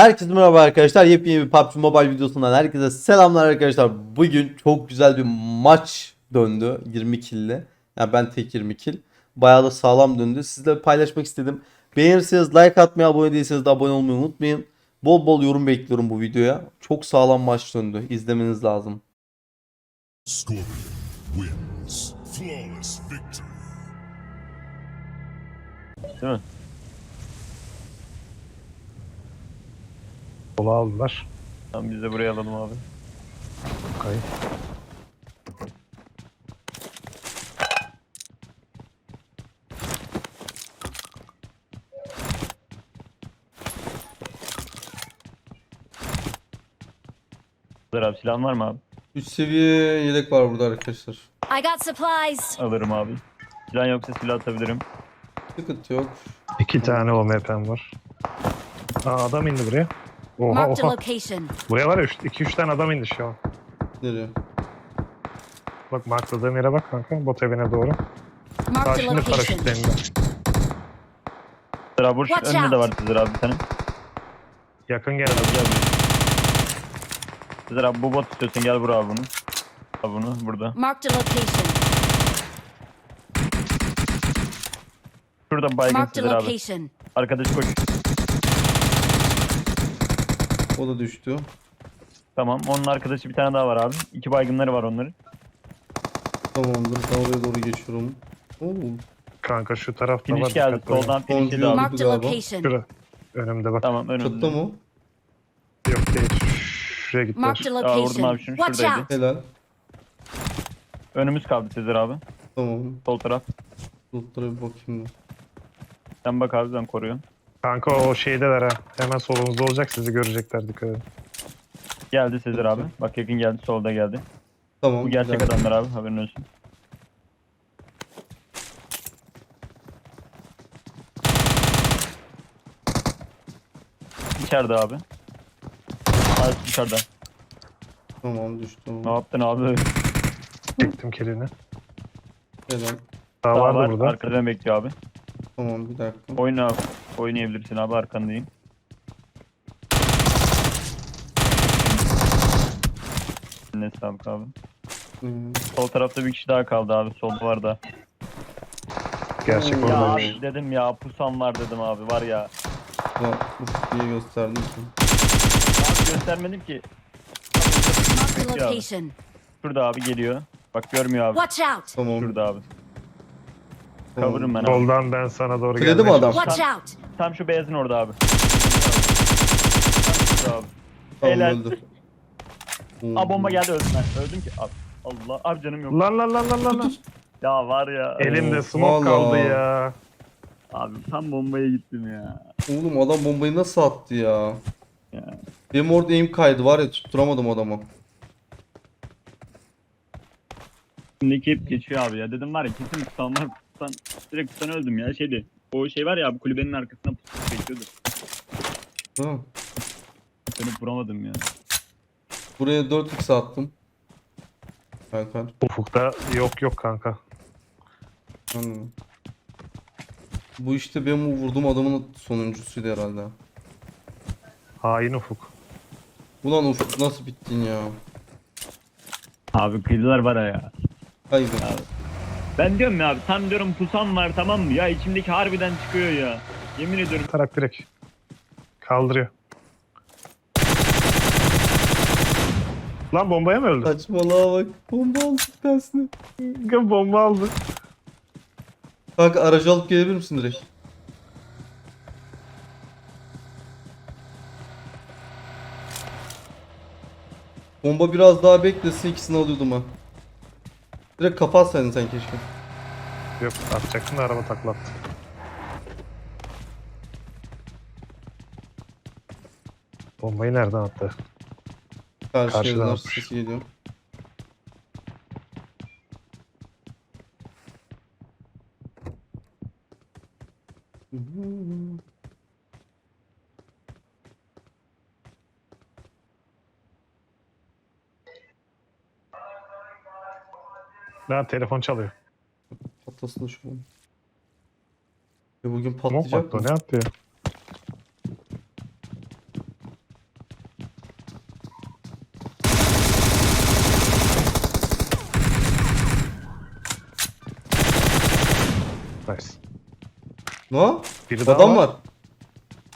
Herkese merhaba arkadaşlar. Yepyeni bir PUBG Mobile videosundan herkese selamlar arkadaşlar. Bugün çok güzel bir maç döndü 20 kill'le. Yani ben tek 20 kill. Bayağı da sağlam döndü. Sizle paylaşmak istedim. Beğenirseniz like atmayı, abone değilseniz de abone olmayı unutmayın. Bol bol yorum bekliyorum bu videoya. Çok sağlam maç döndü. İzlemeniz lazım. Scorpion wins. Flawless victory. Değil mi? Sola aldılar. Tamam biz de buraya alalım abi. Okay. Hazır abi silahın var mı abi? 3 seviye yedek var burada arkadaşlar. I got supplies. Alırım abi. Silah yoksa silah atabilirim. Sıkıntı yok. İki tane OMP'm var. Aa adam indi buraya. Oha Marked a oha. location. Buraya var ya 2-3 tane adam indi şu an. Nereye? Bak markladığım yere bak kanka. Bot evine doğru. Marked a Karşında location. paraşütlerinde. Abi vur. Watch Önünde de out. var Hazır abi bir tane. Yakın geldi. Gel buraya. Hazır abi bu bot istiyorsan gel vur abi bunu. Al bunu burada. Marked a location. Şurada baygın Marked a Hazır abi. location. Arkadaş koş. O da düştü. Tamam onun arkadaşı bir tane daha var abi. İki baygınları var onların. Tamamdır. Ben oraya doğru geçiyorum. Oo. Kanka şu tarafta Finish var. geldi. dikkatli olun. Soldan finish yedi Boncuğu- abi. Marked a galiba. location. Şura. Önümde bak. Tamam önünde. Çatıda mı? Yok değil. Şuraya. Marked a Aa, vurdum location. abi şunu Watch şuradaydı. out. Helal. Önümüz kaldı Sezer abi. Tamam. Sol taraf. Lootlara bir bakayım. da. Sen bak abi ben koruyorum. Kanka o şeydeler ha. Hemen solunuzda olacak sizi görecekler dikkat edin. Geldi Sezer abi. Bak yakın geldi solda geldi. Tamam. Bu gerçek güzel. adamlar abi haberin olsun. İçeride abi. Abi dışarıda. Tamam düştü. Ne yaptın abi? Çektim kilini. Helal. Daha Daha vardı var. burada. Arkadan bekliyor abi. Tamam bir dakika. Oyna abi. Oynayabilirsin abi arkandayım. Ne sağlık abi. Hmm. Sol tarafta bir kişi daha kaldı abi. Solda var da. Gerçek Ya abi dedim ya pusan var dedim abi var ya. Ya, uf, niye gösterdim ki? Abi göstermedim ki. Location. Şurada abi geliyor. Bak görmüyor abi. Watch out. Tamam. Şurada abi. Cover'ım ben abi. Soldan ben sana doğru Kredi mi adam? Watch out. Tam şu beyazın orada abi. Tam şurada abi. Tamam. Aa bomba geldi öldüm ben. Öldüm ki. Abi, Allah abi canım yok. Lan lan lan lan lan. lan. Ya var ya. Elimde smoke vallahi. kaldı ya. Abi tam bombaya gittim ya. Oğlum adam bombayı nasıl attı ya? ya. Benim orada aim kaydı var ya tutturamadım adamı. Şimdiki hep geçiyor abi ya. Dedim var ya kesin pusan var. Direkt pusan öldüm ya. Şeydi. O şey var ya abi kulübenin arkasına pusan bekliyordu. Mi? Dönüp vuramadım ya. Buraya 4x attım. Alper. Ufukta yok yok kanka. Hmm. Bu işte benim vurduğum adamın sonuncusuydu herhalde. Hain ufuk. Ulan ufuk nasıl bittin ya? Abi kıydılar var ya. Haydi. Ben diyorum ya abi tam diyorum pusam var tamam mı? Ya içimdeki harbiden çıkıyor ya. Yemin ediyorum. Tarak direkt. Kaldırıyor. Lan bombaya mı öldü? Saçmalığa bak. Bomba aldı tersine. Bomba aldı. Kanka aracı alıp gelebilir misin direkt? Bomba biraz daha beklesin ikisini alıyordum ben. Direkt kafa atsaydın sen keşke. Yok atacaktım da araba taklattı. Bombayı nereden attı? Karşı Karşıdan atmış. sesi geliyor. Lan telefon çalıyor. Patlasın şu an. Ya bugün patlayacak mı? ne yaptı ya? Nice. La? Biri daha Adam var. var.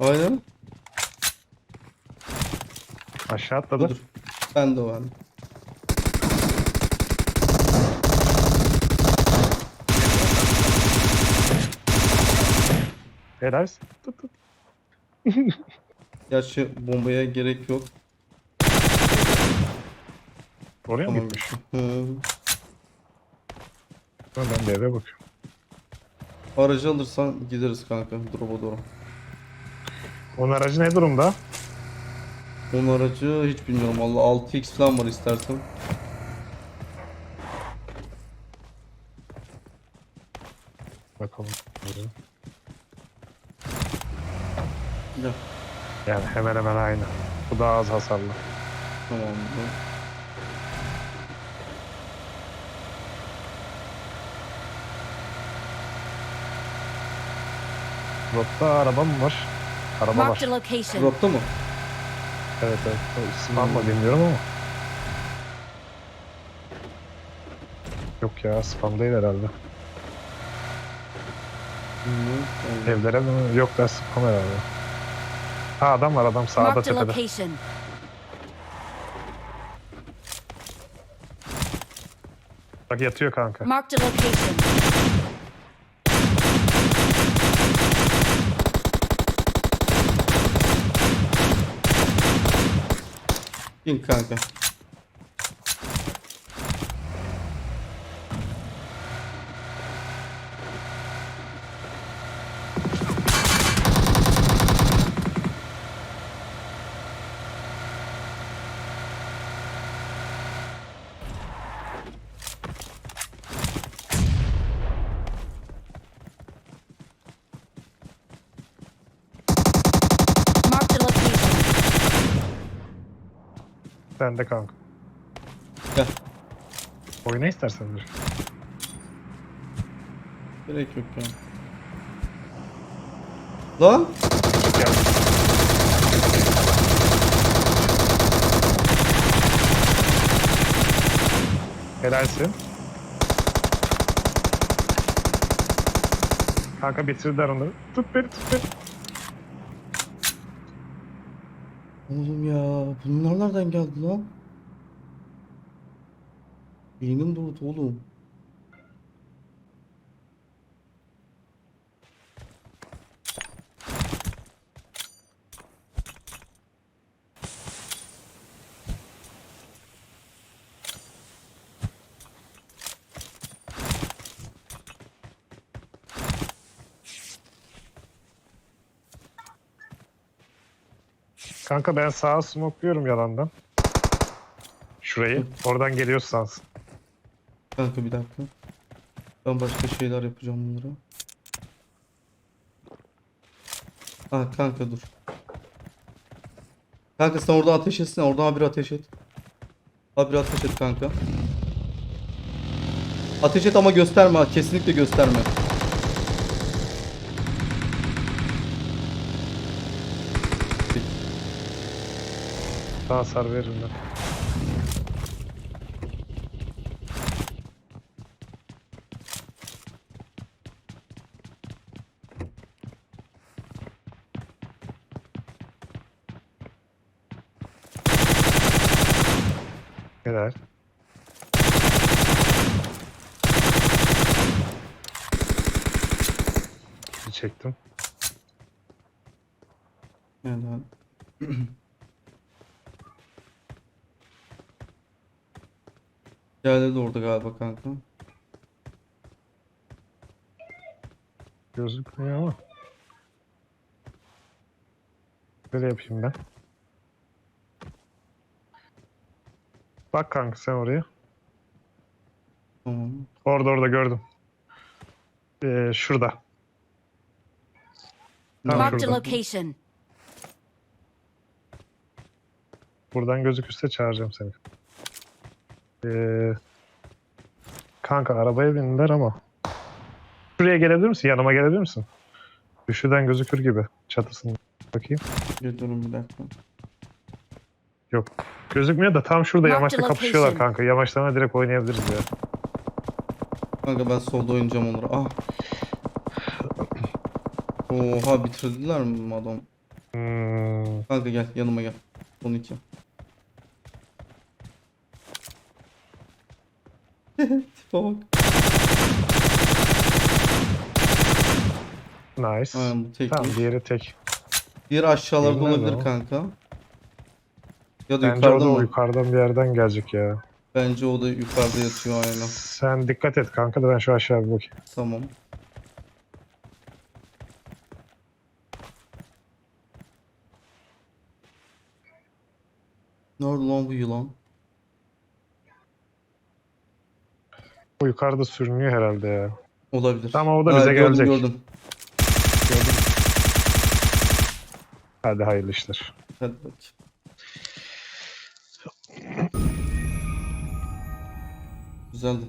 Aynen. Aşağı atladı. Ben de o ben. Helal. Tut tut. Gerçi bombaya gerek yok. Oraya mı Tamam. gitmiş? Hı. Ha, Ben de eve bakıyorum. Aracı alırsan gideriz kanka. Drop'a doğru. Onun aracı ne durumda? Onun aracı hiç bilmiyorum valla 6x falan var istersen. Bakalım. Gel. Yani hemen hemen aynı. Bu daha az hasarlı. Tamam. Dropta araba mı var? Araba var. Location. Drop'ta mı? Evet evet. O Spam mı bilmiyorum ama. Yok ya spam değil herhalde. Bilmiyorum. Evlere mi? Yok da spam herhalde. Ha adam var adam sağda Marked a tepede. location. Bak yatıyor kanka. Marked a location. Bin kanka. Marked a location. Sen de kanka. Gel. Oyna istersen bir. Gerek yok ya. Lan! Helalsin. Kanka bitirdiler onları. Tut beni tut beni. Oğlum ya bunlar nereden geldi lan? Beynim durdu oğlum. Kanka ben sağa smokluyorum yalandan. Şurayı. Oradan geliyor sans. Kanka bir dakika. Ben başka şeyler yapacağım bunlara. Ha kanka dur. Kanka sen orada ateş etsene. Oradan bir ateş et. Abi ateş et kanka. Ateş et ama gösterme. Kesinlikle gösterme. Daha hasar veririm ben. Helal. Bir çektim. Yani Geldi de orada galiba kanka. Gözükmüyor ama. Böyle yapayım ben. Bak kanka sen oraya. Tamam. Orada orada gördüm. Ee, şurada. Tam Marked a şurada. location. Buradan gözükürse çağıracağım seni. Ee, kanka arabaya bindiler ama. Şuraya gelebilir misin? Yanıma gelebilir misin? Düşüden gözükür gibi. Çatısını bakayım. Geliyorum bir dakika. Yok. Gözükmüyor da tam şurada Marked yamaçta location. kapışıyorlar kanka. Yamaçlama direkt oynayabiliriz ya. Kanka ben solda oynayacağım onları. Ah. Oha bitirdiler mi adam? Hmm, Kanka gel yanıma gel. 12. Tipe bak. nice. Aynen bu tek. Tamam diğeri tek. Diğeri aşağılarda olabilir ama. kanka. Ya da Bence o yukarıda da mı? yukarıdan bir yerden gelecek ya. Bence o da yukarıda yatıyor aynen. Sen dikkat et kanka da ben şu aşağı bir bakayım. Tamam. Nerede lan bu yılan? O yukarıda sürünüyor herhalde ya. Olabilir. Tamam, o da bize gördüm, gelecek. Gördüm. Gördüm. Hadi hayırlı işler. Hadi bakayım. Güzeldi.